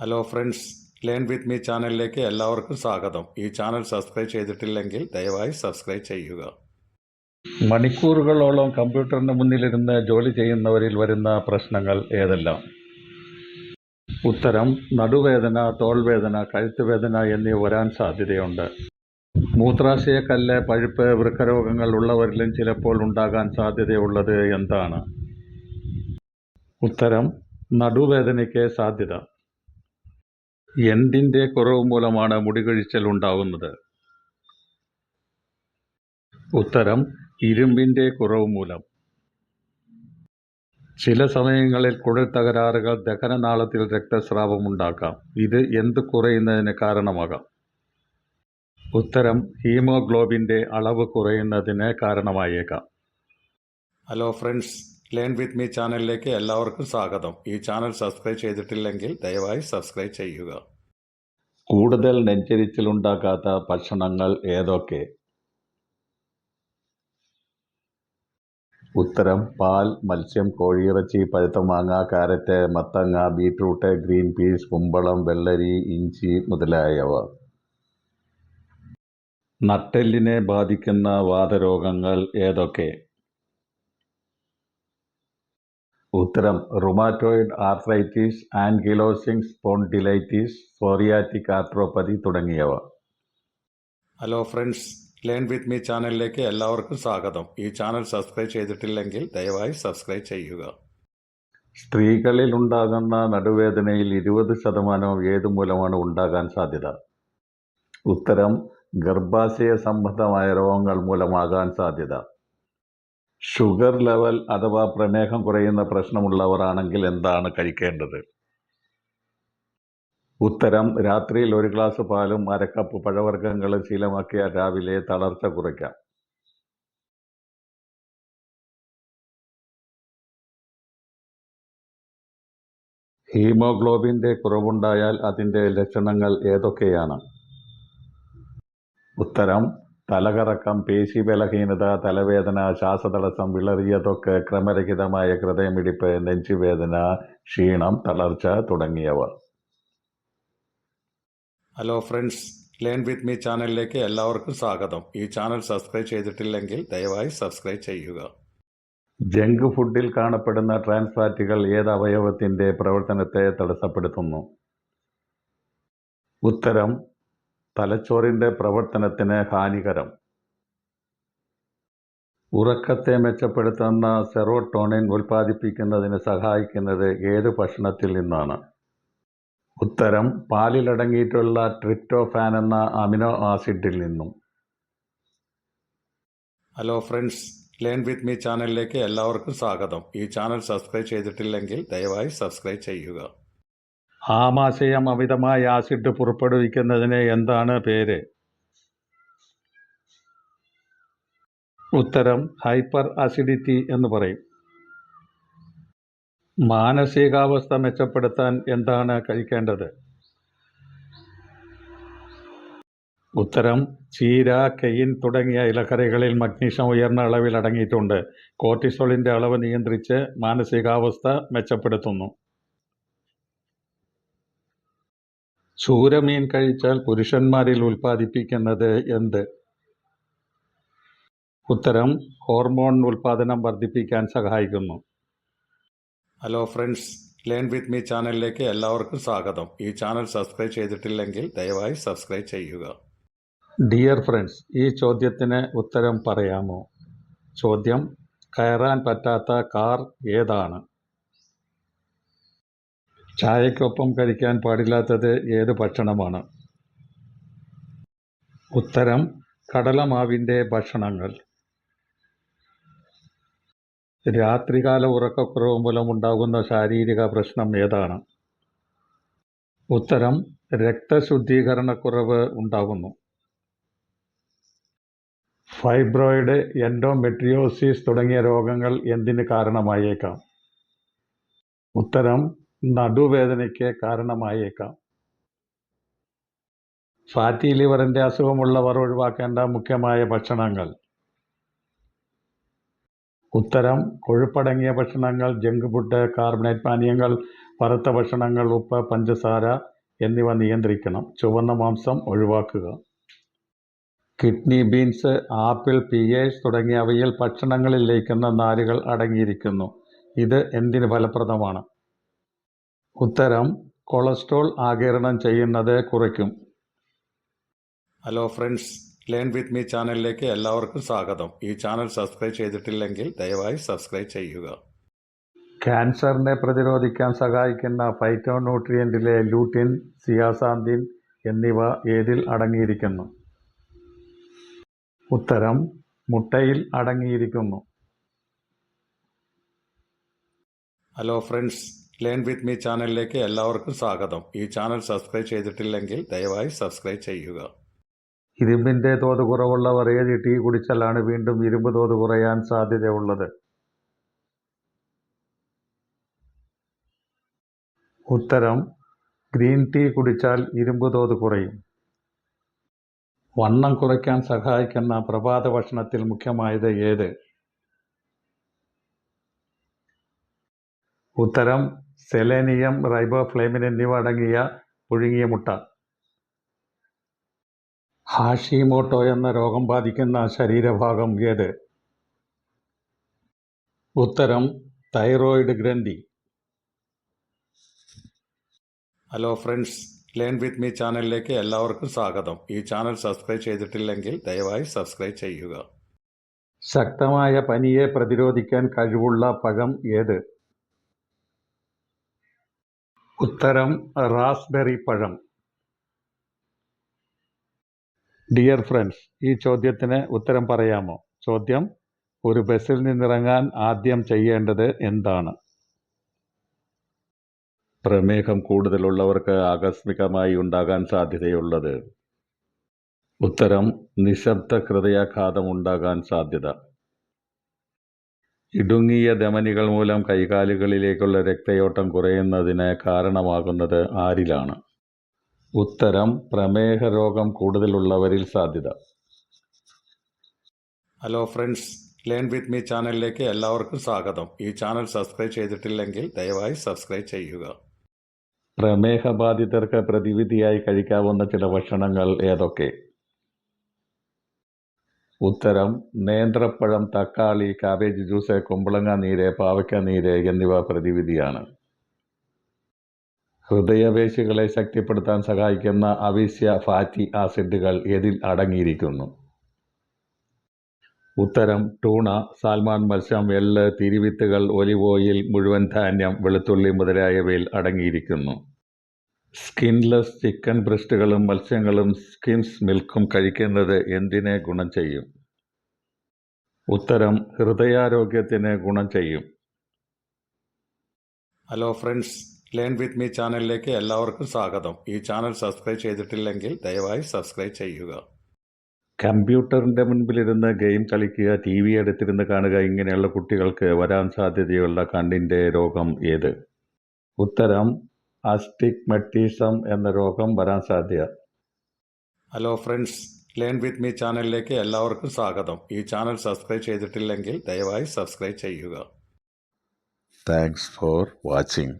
Hello friends learn with me ചാനലിലേക്ക് എല്ലാവർക്കും സ്വാഗതം. ഈ ചാനൽ സബ്സ്ക്രൈബ് ചെയ്തിട്ടില്ലെങ്കിൽ ദയവായി സബ്സ്ക്രൈബ് ചെയ്യുക. മണിക്കൂറുകളോളം കമ്പ്യൂട്ടറിന് മുന്നിലിരുന്ന് ജോലി ചെയ്യുന്നവരിൽ വരുന്ന പ്രശ്നങ്ങൾ ഏതെല്ലാം? ഉത്തരം നടുവേദന തോൾവേദന കഴുത്തുവേദന എന്നിവ വരാൻ സാധ്യതയുണ്ട്. മൂത്രാശയക്കല്ല് പഴുപ്പ് വൃക്കരോഗങ്ങൾ ഉള്ളവരിലും ചിലപ്പോൾ ഉണ്ടാകാൻ സാധ്യതയുള്ളത് എന്താണ്? ഉത്തരം നടുവേദനയ്ക്ക് സാധ്യത. എന്തിന്റെ കുറവ് മൂലമാണ് മുടികൊഴിച്ചൽ ഉണ്ടാകുന്നത്? ഉത്തരം ഇരുമ്പിന്റെ കുറവ് മൂലം. ചില സമയങ്ങളിൽ കുഴൽ തകരാറുകൾ ദഹനനാളത്തിൽ രക്തസ്രാവം ഉണ്ടാക്കാം. ഇത് എന്ത് കുറയുന്നതിന് കാരണമാകാം? ഉത്തരം ഹീമോഗ്ലോബിന്റെ അളവ് കുറയുന്നതിന് കാരണമായേക്കാം. Hello friends learn with me ചാനലിലേക്ക് എല്ലാവർക്കും സ്വാഗതം. ഈ ചാനൽ സബ്സ്ക്രൈബ് ചെയ്തിട്ടില്ലെങ്കിൽ ദയവായി സബ്സ്ക്രൈബ് ചെയ്യുക. കൂടുതൽ നെഞ്ചരിച്ചിലുണ്ടാക്കാത്ത ഭക്ഷണങ്ങൾ ഏതൊക്കെ? ഉത്തരം പാൽ മത്സ്യം കോഴിയിറച്ചി പഴുത്ത മാങ്ങ കാരറ്റ് മത്തങ്ങ ബീറ്റ്റൂട്ട് ഗ്രീൻ പീസ് കുമ്പളം വെള്ളരി ഇഞ്ചി മുതലായവ. നട്ടെല്ലിനെ ബാധിക്കുന്ന വാതരോഗങ്ങൾ ഏതൊക്കെ? ഉത്തരം റുമാറ്റോയിഡ് ആർത്രൈറ്റിസ് ആൻകിലോസിംഗ് സ്പോണ്ടിലൈറ്റിസ് സോറിയാറ്റിക് ആർത്രോപ്പതി തുടങ്ങിയവ. Hello friends learn with me ചാനലിലേക്ക് എല്ലാവർക്കും സ്വാഗതം. ഈ ചാനൽ സബ്സ്ക്രൈബ് ചെയ്തിട്ടില്ലെങ്കിൽ ദയവായി സബ്സ്ക്രൈബ് ചെയ്യുക. സ്ത്രീകളിൽ ഉണ്ടാകുന്ന നടുവേദനയിൽ ഇരുപത് ശതമാനവും ഏതു മൂലമാണ് ഉണ്ടാകാൻ സാധ്യത? ഉത്തരം ഗർഭാശയ സംബന്ധമായ രോഗങ്ങൾ മൂലമാകാൻ സാധ്യത. ഷുഗർ ലെവൽ അഥവാ പ്രമേഹം കുറയുന്ന പ്രശ്നമുള്ളവർ ആണെങ്കിൽ എന്താണ് കഴിക്കേണ്ടത്? ഉത്തരം രാത്രിയിൽ ഒരു ഗ്ലാസ് പാലും അരക്കപ്പ് പഴവർഗങ്ങളും ശീലമാക്കിയ രാവിലെ തളർച്ച കുറയ്ക്കാം. ഹീമോഗ്ലോബിന്റെ കുറവുണ്ടായാൽ അതിന്റെ ലക്ഷണങ്ങൾ ഏതൊക്കെയാണ്? ഉത്തരം തലകറക്കം പേശി ബലഹീനത തലവേദന ശ്വാസതടസ്സം വിളറിയതൊക്കെ ക്രമരഹിതമായ ഹൃദയമിടിപ്പ് നെഞ്ചുവേദന ക്ഷീണം തളർച്ച തുടങ്ങിയവ. Hello friends learn with me ചാനലിലേക്ക് എല്ലാവർക്കും സ്വാഗതം. ഈ ചാനൽ സബ്സ്ക്രൈബ് ചെയ്തിട്ടില്ലെങ്കിൽ ദയവായി സബ്സ്ക്രൈബ് ചെയ്യുക. ജങ്ക് ഫുഡിൽ കാണപ്പെടുന്ന ട്രാൻസ് ഫാറ്റുകൾ ഏത് അവയവത്തിന്റെ പ്രവർത്തനത്തെ തടസ്സപ്പെടുത്തുന്നു? ഉത്തരം തലച്ചോറിന്റെ പ്രവർത്തനത്തിന് ഹാനികരം. ഉറക്കത്തെ മെച്ചപ്പെടുത്തുന്ന സെറോട്ടോണിൻ ഉൽപ്പാദിപ്പിക്കുന്നതിന് സഹായിക്കുന്നത് ഏത് ഭക്ഷണത്തിൽ നിന്നാണ്? ഉത്തരം പാലിലടങ്ങിയിട്ടുള്ള ട്രിപ്റ്റോഫാൻ എന്ന അമിനോ ആസിഡിൽ നിന്നും. Hello friends learn with me ചാനലിലേക്ക് എല്ലാവർക്കും സ്വാഗതം. ഈ ചാനൽ സബ്സ്ക്രൈബ് ചെയ്തിട്ടില്ലെങ്കിൽ ദയവായി സബ്സ്ക്രൈബ് ചെയ്യുക. ആമാശയം അമിതമായ ആസിഡ് പുറപ്പെടുവിക്കുന്നതിന് എന്താണ് പേര്? ഉത്തരം ഹൈപ്പർ അസിഡിറ്റി എന്ന് പറയും. മാനസികാവസ്ഥ മെച്ചപ്പെടുത്താൻ എന്താണ് കഴിക്കേണ്ടത്? ഉത്തരം ചീര കെയിൻ തുടങ്ങിയ ഇലക്കറികളിൽ മഗ്നീഷ്യം ഉയർന്ന അളവിൽ അടങ്ങിയിട്ടുണ്ട്. കോർട്ടിസോളിന്റെ അളവ് നിയന്ത്രിച്ച് മാനസികാവസ്ഥ മെച്ചപ്പെടുത്തുന്നു. ചൂരമീൻ കഴിച്ചാൽ പുരുഷന്മാരിൽ ഉൽപ്പാദിപ്പിക്കുന്നത് എന്ത്? ഉത്തരം ഹോർമോൺ ഉൽപ്പാദനം വർദ്ധിപ്പിക്കാൻ സഹായിക്കുന്നു. Hello friends learn with me ചാനലിലേക്ക് എല്ലാവർക്കും സ്വാഗതം. ഈ ചാനൽ സബ്സ്ക്രൈബ് ചെയ്തിട്ടില്ലെങ്കിൽ ദയവായി സബ്സ്ക്രൈബ് ചെയ്യുക. ഡിയർ ഫ്രണ്ട്സ് ഈ ചോദ്യത്തിന് ഉത്തരം പറയാമോ? ചോദ്യം കയറാൻ പറ്റാത്ത കാർ ഏതാണ്? ചായക്കൊപ്പം കഴിക്കാൻ പാടില്ലാത്തത് ഏത് ഭക്ഷണമാണ്? ഉത്തരം കടലമാവിന്റെ ഭക്ഷണങ്ങൾ. രാത്രികാല ഉറക്കക്കുറവ് മൂലമുണ്ടാകുന്ന ശാരീരിക പ്രശ്നം ഏതാണ്? ഉത്തരം രക്തശുദ്ധീകരണക്കുറവ് ഉണ്ടാകുന്നു. ഫൈബ്രോയിഡ് എൻഡോമെട്രിയോസിസ് തുടങ്ങിയ രോഗങ്ങൾ എന്തിന് കാരണമായേക്കാം? ഉത്തരം നടുവേദനയ്ക്ക് കാരണമായേക്കാം. ഫാറ്റി ലിവറിന്റെ അസുഖമുള്ളവർ ഒഴിവാക്കേണ്ട മുഖ്യമായ ഭക്ഷണങ്ങൾ. ഉത്തരം കൊഴുപ്പടങ്ങിയ ഭക്ഷണങ്ങൾ ജങ്ക് ഫുഡ് കാർബണേറ്റ് പാനീയങ്ങൾ വറുത്ത ഭക്ഷണങ്ങൾ ഉപ്പ് പഞ്ചസാര എന്നിവ നിയന്ത്രിക്കണം. ചുവന്ന മാംസം ഒഴിവാക്കുക. കിഡ്നി ബീൻസ് ആപ്പിൾ പിയേഴ്സ് തുടങ്ങിയവയിൽ ഭക്ഷണങ്ങളിൽ ലയിക്കുന്ന നാരുകൾ അടങ്ങിയിരിക്കുന്നു. ഇത് എന്തിന് ഫലപ്രദമാണ്? ഉത്തരം കൊളസ്ട്രോൾ ആഗിരണം ചെയ്യുന്നത് കുറയ്ക്കും. Hello friends learn with me ചാനലിലേക്ക് എല്ലാവർക്കും സ്വാഗതം. ഈ ചാനൽ സബ്സ്ക്രൈബ് ചെയ്തിട്ടില്ലെങ്കിൽ ദയവായി സബ്സ്ക്രൈബ് ചെയ്യുക. ക്യാൻസറിനെ പ്രതിരോധിക്കാൻ സഹായിക്കുന്ന ഫൈറ്റോ ന്യൂട്രിയന്റിലെ ലൂട്ടിൻ സിയാസാന്തിൻ എന്നിവ ഏതിൽ അടങ്ങിയിരിക്കുന്നു? ഉത്തരം മുട്ടയിൽ അടങ്ങിയിരിക്കുന്നു. Hello friends learn with me ചാനലിലേക്ക് എല്ലാവർക്കും സ്വാഗതം. ഈ ചാനൽ സബ്സ്ക്രൈബ് ചെയ്തിട്ടില്ലെങ്കിൽ ദയവായി സബ്സ്ക്രൈബ് ചെയ്യുക. ഇരുമ്പിന്റെ തോത് കുറവുള്ളവർ ഏത് ടീ കുടിച്ചാലാണ് വീണ്ടും ഇരുമ്പ് തോത് കുറയാൻ സാധ്യതയുള്ളത്? ഉത്തരം ഗ്രീൻ ടീ കുടിച്ചാൽ ഇരുമ്പ് തോത് കുറയും. വണ്ണം കുറയ്ക്കാൻ സഹായിക്കുന്ന പ്രഭാത ഭക്ഷണത്തിൽ മുഖ്യമായത് ഏത്? ഉത്തരം സെലേനിയം റൈബോഫ്ലേമിൻ എന്നിവ അടങ്ങിയ പുഴുങ്ങിയ മുട്ട. ഹാഷിമോട്ടോ എന്ന രോഗം ബാധിക്കുന്ന ശരീരഭാഗം ഏത്? ഉത്തരം തൈറോയിഡ് ഗ്രന്ഥി. Hello friends learn with me ചാനലിലേക്ക് എല്ലാവർക്കും സ്വാഗതം. ഈ ചാനൽ സബ്സ്ക്രൈബ് ചെയ്തിട്ടില്ലെങ്കിൽ ദയവായി സബ്സ്ക്രൈബ് ചെയ്യുക. ശക്തമായ പനിയെ പ്രതിരോധിക്കാൻ കഴിവുള്ള പഴം ഏത്? ഉത്തരം റാസ്ബെറി പഴം. ഡിയർ ഫ്രണ്ട്സ് ഈ ചോദ്യത്തിന് ഉത്തരം പറയാമോ? ചോദ്യം ഒരു ബസ്സിൽ നിന്നിറങ്ങാൻ ആദ്യം ചെയ്യേണ്ടത് എന്താണ്? പ്രമേഹം കൂടുതലുള്ളവർക്ക് ആകസ്മികമായി ഉണ്ടാകാൻ സാധ്യതയുള്ളത്. ഉത്തരം നിശബ്ദ ഹൃദയാഘാതം ഉണ്ടാകാൻ സാധ്യത. ഇടുങ്ങിയ ധമനികൾ മൂലം കൈകാലുകളിലേക്കുള്ള രക്തയോട്ടം കുറയുന്നതിന് കാരണമാകുന്നത് ആരിലാണ്? ഉത്തരം പ്രമേഹ രോഗം കൂടുതലുള്ളവരിൽ സാധ്യത. Hello friends learn with me ചാനലിലേക്ക് എല്ലാവർക്കും സ്വാഗതം. ഈ ചാനൽ സബ്സ്ക്രൈബ് ചെയ്തിട്ടില്ലെങ്കിൽ ദയവായി സബ്സ്ക്രൈബ് ചെയ്യുക. പ്രമേഹബാധിതർക്ക് പ്രതിവിധിയായി കഴിക്കാവുന്ന ചില ഭക്ഷണങ്ങൾ ഏതൊക്കെ? ഉത്തരം നേന്ത്രപ്പഴം തക്കാളി കാബേജ് ജ്യൂസ് കുമ്പളങ്ങ നീര് പാവയ്ക്ക നീര് എന്നിവ പ്രതിവിധിയാണ്. ഹൃദയപേശികളെ ശക്തിപ്പെടുത്താൻ സഹായിക്കുന്ന അവിശ്യ ഫാറ്റി ആസിഡുകൾ ഏതിൽ അടങ്ങിയിരിക്കുന്നു. ഉത്തരം ടൂണ സാൽമാൻ മത്സ്യം എള്ള് തിരിവിത്തുകൾ ഒലിവ് ഓയിൽ മുഴുവൻ ധാന്യം വെളുത്തുള്ളി മുതലായവയിൽ അടങ്ങിയിരിക്കുന്നു. സ്കിൻലെസ് ചിക്കൻ ബ്രസ്റ്റുകളും മത്സ്യങ്ങളും സ്കിൻസ് മിൽക്കും കഴിക്കുന്നത് എന്തിനെ ഗുണം ചെയ്യും? ഉത്തരം ഹൃദയാരോഗ്യത്തിന് ഗുണം ചെയ്യും. Hello friends learn with me ചാനലിലേക്ക് എല്ലാവർക്കും സ്വാഗതം. ഈ ചാനൽ സബ്സ്ക്രൈബ് ചെയ്തിട്ടില്ലെങ്കിൽ ദയവായി സബ്സ്ക്രൈബ് ചെയ്യുക. കമ്പ്യൂട്ടറിന്റെ മുൻപിലിരുന്ന് ഗെയിം കളിക്കുക ടി വി എടുത്തിരുന്ന് കാണുക ഇങ്ങനെയുള്ള കുട്ടികൾക്ക് വരാൻ സാധ്യതയുള്ള കണ്ണിന്റെ രോഗം ഏത്? ഉത്തരം അസ്റ്റിഗ്മറ്റീസം എന്ന രോഗം വരാൻ സാധ്യത hello friends learn with me ചാനലിലേക്ക് എല്ലാവർക്കും സ്വാഗതം. ഈ ചാനൽ സബ്സ്ക്രൈബ് ചെയ്തിട്ടില്ലെങ്കിൽ ദയവായി സബ്സ്ക്രൈബ് ചെയ്യുക. Thanks for watching